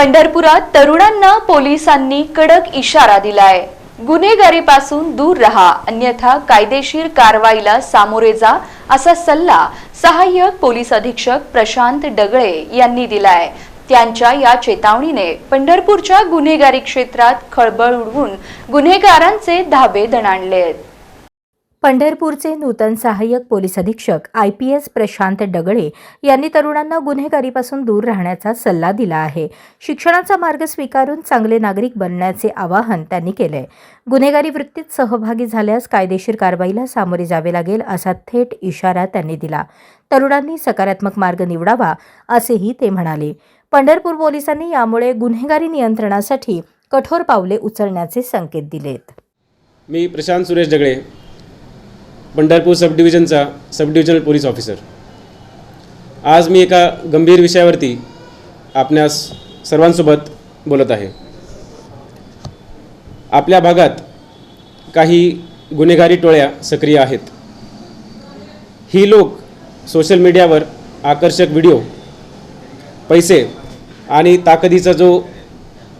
पंढरपुरात तरुणांना पोलिसांनी कडक इशारा दिलाय. गुन्हेगारीपासून दूर रहा अन्यथा कायदेशीर कारवाईला सामोरे जा असा सल्ला सहाय्यक पोलीस अधीक्षक प्रशांत डगळे यांनी दिलाय. त्यांच्या या चेतावणीने पंढरपूरच्या गुन्हेगारी क्षेत्रात खळबळ उडवून गुन्हेगारांचे धाबे दणाणले आहेत पंढरपूरचे नूतन सहाय्यक पोलीस अधीक्षक I P S Prashant Dagale यांनी तरुणांना गुन्हेगारीपासून दूर राहण्याचा सल्ला दिला आहे. शिक्षणाचा मार्ग स्वीकारून चांगले नागरिक बनण्याचे आवाहन त्यांनी केलंय गुन्हेगारी वृत्तीत सहभागी झाल्यास कायदेशीर कारवाईला सामोरे जावे लागेल असा थेट इशारा त्यांनी दिला. तरुणांनी सकारात्मक मार्ग निवडावा असेही ते म्हणाले. पंढरपूर पोलिसांनी यामुळे गुन्हेगारी नियंत्रणासाठी कठोर पावले उचलण्याचे संकेत दिलेत. मी प्रशांत सुरेश डगळे पंढरपूर सब डिव्हिजनचा सब डिव्हिजनल पोलीस ऑफिसर आज मी एका गंभीर विषयावरती आपणास सर्वांसोबत बोलत आहे. आपल्या भागात काही गुन्हेगारी टोळ्या सक्रिय आहेत. ही लोक सोशल मीडियावर आकर्षक व्हिडिओ पैसे आणि ताकदीचा जो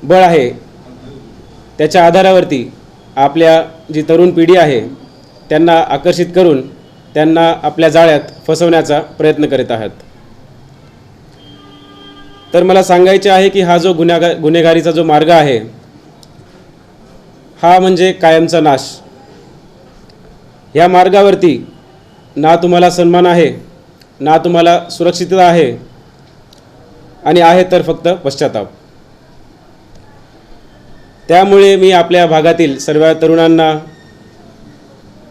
बळ आहे त्याच्या आधारावरती आपल्या जी तरुण पिढी आहे त्यांना आकर्षित करून त्यांना आपल्या जाळ्यात फसवण्याचा प्रयत्न करीत आहात. तर मला सांगायचे आहे की हा जो गुन्हेगा गुन्हेगारीचा जो मार्ग आहे हा म्हणजे कायमचा नाश. या मार्गावरती ना तुम्हाला सन्मान आहे ना तुम्हाला सुरक्षितता आहे आणि आहे तर फक्त पश्चाताप. त्यामुळे मी आपल्या भागातील सर्व तरुणांना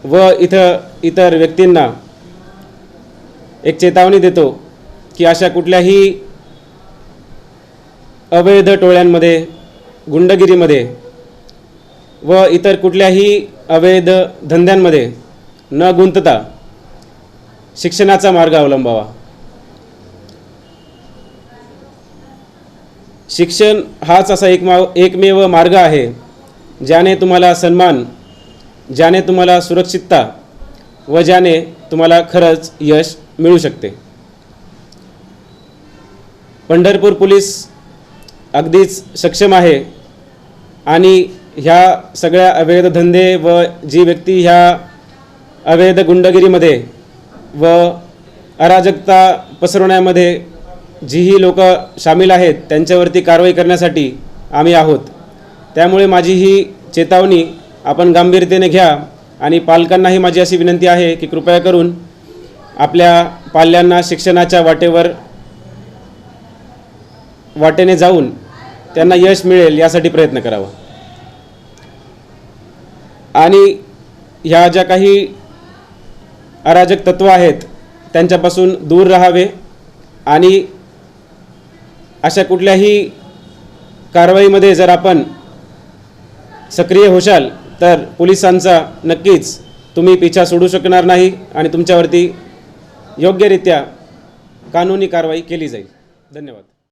व इथं इतर व्यक्तींना एक चेतावणी देतो की अशा कुठल्याही अवैध टोळ्यांमध्ये गुंडगिरीमध्ये व इतर कुठल्याही अवैध धंद्यांमध्ये न गुंतता शिक्षणाचा मार्ग अवलंबावा. शिक्षण हाच असा एक एकमेव मार्ग आहे ज्याने तुम्हाला सन्मान ज्याने तुम्हाला सुरक्षितता व ज्याने तुम्हाला खरंच यश मिळू शकते. पंढरपूर पोलीस अगदीच सक्षम आहे आणि ह्या सगळ्या अवैध धंदे व जी व्यक्ती ह्या अवैध गुंडगिरीमध्ये व अराजकता पसरवण्यामध्ये जीही लोक सामील आहेत त्यांच्यावरती कारवाई करण्यासाठी आम्ही आहोत. त्यामुळे माझी ही चेतावणी आपण गांभीरतेने घ्या आणि पालकांनाही माझी अशी विनंती आहे की कृपया करून आपल्या पाल्यांना शिक्षणाच्या वाटेवर वाटेने जाऊन त्यांना यश मिळेल यासाठी प्रयत्न करावा. आणि ह्या ज्या काही अराजक तत्व आहेत त्यांच्यापासून दूर राहावे आणि अशा कुठल्याही कारवाईमध्ये जर आपण सक्रिय होशाल तर पोलिसांचा नक्कीच तुम्ही पिछा सोडू शकणार नाही आणि तुमच्यावरती योग्यरित्या कानूनी कारवाई केली जाईल. धन्यवाद.